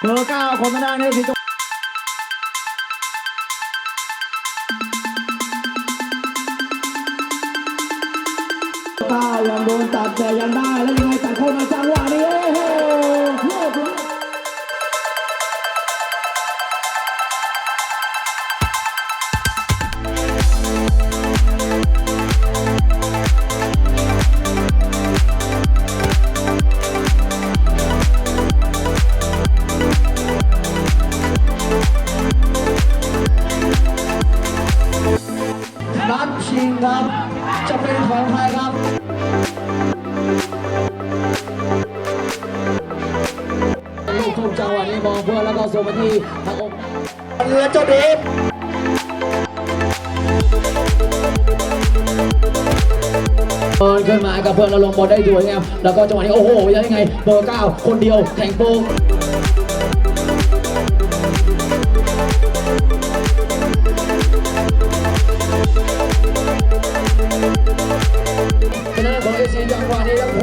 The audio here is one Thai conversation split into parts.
เบอร์เก้าคนไม่ได้เนนี้สีชมต้ายังโดนตัดแต่ยังได้แล้วยังไงตัดเข้ามาจังหวะนี้ ชิงครับ จะเป็นของใครครับลูกทุ่งจังหวะนี้มองเพื่อนแล้วก็ส่งมาที่ทางอกเรือเจ้าเดฟเปิดขึ้นมากับเพื่อนแล้วลงบอลได้สวยงามแล้วก็จังหวะนี้โอ้โหยังไงเบอร์เก้าคนเดียวแข่งโป้ง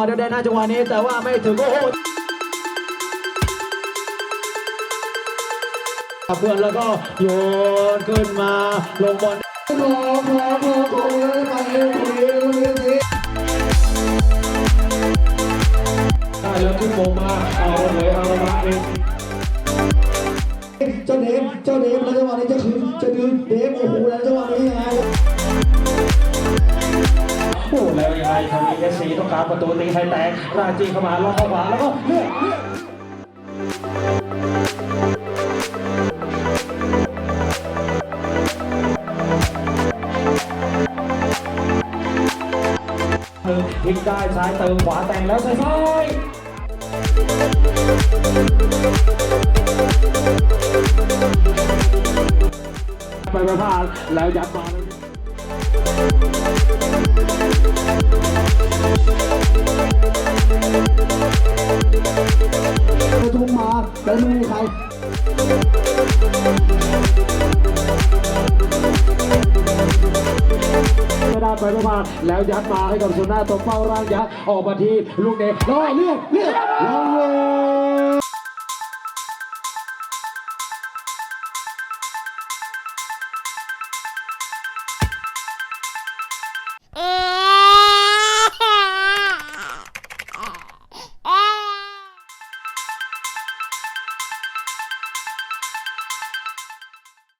มาเดินได้หน้าจังหวะนี้ แต่ว่าไม่ถึงโอ้โหเพื่อนแล้วก็โยนขึ้นมาลงบอลขอขอขอขอเลยไปเร็วเร็วเร็วเร็วได้แล้วขึ้นโมงมาเอาเลยเอามาเองเจ้าเดฟเจ้าเดฟแล้วจังหวะนี้จะคืนจะดึงเดฟโอ้โหแล้วจังหวะนี้ อ้แล้วยังไงทางนี้เอสซีต้องการประตูตีไทยแตกราจีเข้ามาล็อกเข้าขวาแล้วก็เลือกเลือกพลิกได้ซ้ายเติมขวาแต่งแล้วใส่ซ้ายไปไประพาสแล้วยัดมาเลย กระทุ้งมาแต่ไม่มีใครไม่ได้ไปประพาสแล้วยัดมาให้กับสุน่าตบเป้าร่างยักษ์ออกมาทีลูกเด็กรอเลือกเลือกรอ